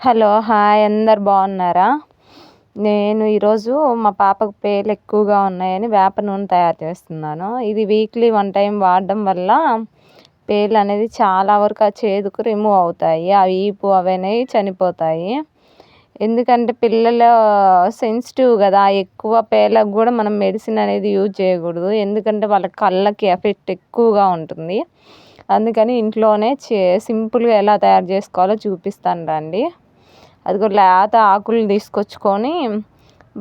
Hello hi. అందరు బాగున్నారా? నేను ఈరోజు మా పాపకు పేర్లు ఎక్కువగా ఉన్నాయని వేప నూనె తయారు చేస్తున్నాను. ఇది వీక్లీ వన్ టైం వాడడం వల్ల పేర్లు అనేది చాలా వరకు ఆ చేదుకు రిమూవ్ అవుతాయి. ఆ ఈపు అవనేవి చనిపోతాయి. ఎందుకంటే పిల్లలు సెన్సిటివ్ కదా ఎక్కువ పేర్లకు కూడా మనం మెడిసిన్ అనేది యూజ్ చేయకూడదు. ఎందుకంటే వాళ్ళ కళ్ళకి ఎఫెక్ట్ ఎక్కువగా ఉంటుంది. అందుకని ఇంట్లోనే చే సింపుల్గా ఎలా తయారు చేసుకోవాలో చూపిస్తాను రండి. అది లేత ఆకులు తీసుకొచ్చుకొని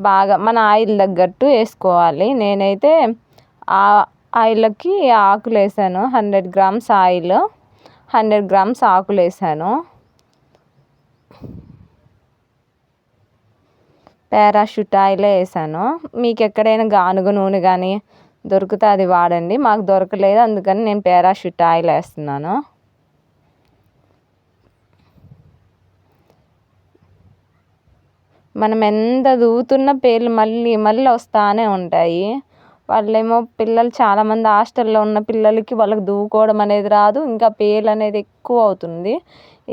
బాగా మన ఆయిల్ తగ్గట్టు వేసుకోవాలి. నేనైతే ఆ ఆయిల్కి ఆకులు వేసాను. Hundred grams oil hundred grams ఆకులు వేసాను. పారాషూట్ ఆయిలే వేసాను. మీకు ఎక్కడైనా గానుగ నూనె కానీ దొరికితే అది వాడండి. మాకు దొరకలేదు అందుకని నేను పారాషూట్ ఆయిల్ వేస్తున్నాను. మనం ఎంత దూతున్న పేర్లు మళ్ళీ మళ్ళీ వస్తూనే ఉంటాయి. వాళ్ళేమో పిల్లలు చాలామంది హాస్టల్లో ఉన్న పిల్లలకి వాళ్ళకి దూకోవడం అనేది రాదు. ఇంకా పేర్లు అనేది ఎక్కువ అవుతుంది.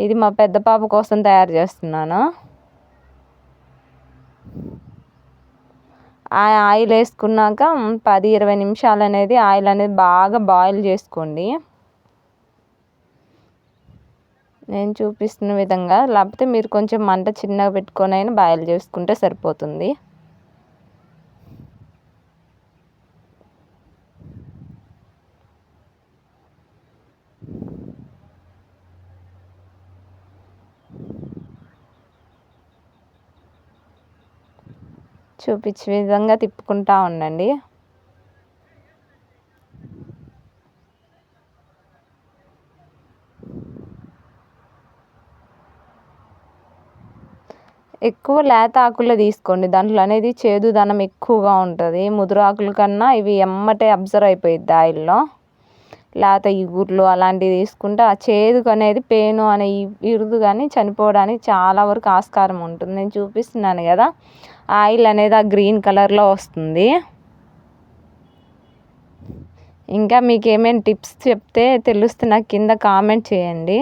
ఇది మా పెద్ద పాప కోసం తయారు చేస్తున్నాను. ఆ ఆయిల్ వేసుకున్నాక పది ఇరవై నిమిషాలు అనేది ఆయిల్ అనేది బాగా బాయిల్ చేసుకోండి. నేను చూపిస్తున్న విధంగా లేకపోతే మీరు కొంచెం మంట చిన్నగా పెట్టుకొని అయినా బాయిల్ చేసుకుంటే సరిపోతుంది. చూపించే విధంగా తిప్పుకుంటా ఉండండి. ఎక్కువ లేత ఆకులు తీసుకోండి. దాంట్లో అనేది చేదుదనం ఎక్కువగా ఉంటుంది. ముదురు ఆకుల కన్నా ఇవి ఎమ్మటే అబ్జర్వ్ అయిపోయిద్ది ఆయిల్లో. లేత ఇగుర్లు అలాంటివి తీసుకుంటే ఆ చేదుకు అనేది పేను అనే ఇరుదు కానీ చనిపోవడానికి చాలా వరకు ఆస్కారం ఉంటుంది. నేను చూపిస్తున్నాను కదా. ఆయిల్ అనేది ఆ గ్రీన్ కలర్లో వస్తుంది. ఇంకా మీకు ఏమేమి టిప్స్ చెప్తే తెలుస్తే నాకు కింద కామెంట్ చేయండి.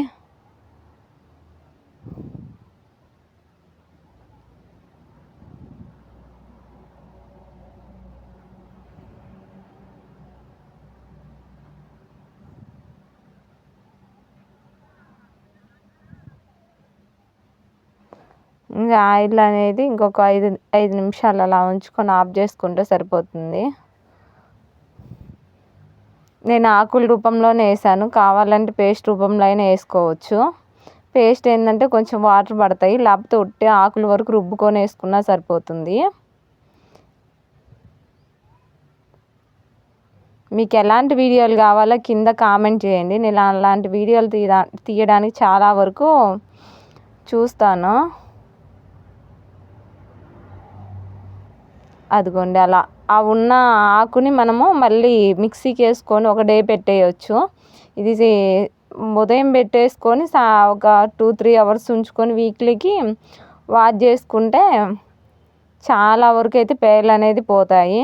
ఇంకా ఆయిల్ అనేది ఇంకొక ఐదు ఐదు నిమిషాలు అలా ఉంచుకొని ఆఫ్ చేసుకుంటే సరిపోతుంది. నేను ఆకుల రూపంలోనే వేసాను. కావాలంటే పేస్ట్ రూపంలో అయినా వేసుకోవచ్చు. పేస్ట్ ఏంటంటే కొంచెం వాటర్ పడతాయి. లేకపోతే ఉట్టి ఆకుల వరకు రుబ్బుకొని వేసుకున్నా సరిపోతుంది. మీకు ఎలాంటి వీడియోలు కావాలో కింద కామెంట్ చేయండి. నేను అలాంటి వీడియోలు తీయడానికి చాలా వరకు చూస్తాను. అదిగోండి అలా. ఆ ఉన్న ఆకుని మనము మళ్ళీ మిక్సీకి వేసుకొని ఒక డే పెట్టేయచ్చు. ఇది ఉదయం పెట్టేసుకొని సా ఒక టూ త్రీ అవర్స్ ఉంచుకొని వీక్లీకి వాష్ చేసుకుంటే చాలా వరకు అయితే పేర్లు అనేది పోతాయి.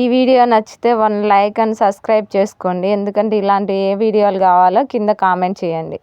ఈ వీడియో నచ్చితే వన్ లైక్ అండ్ సబ్స్క్రైబ్ చేసుకోండి. ఎందుకంటే ఇలాంటి ఏ వీడియోలు కావాలో కింద కామెంట్ చేయండి.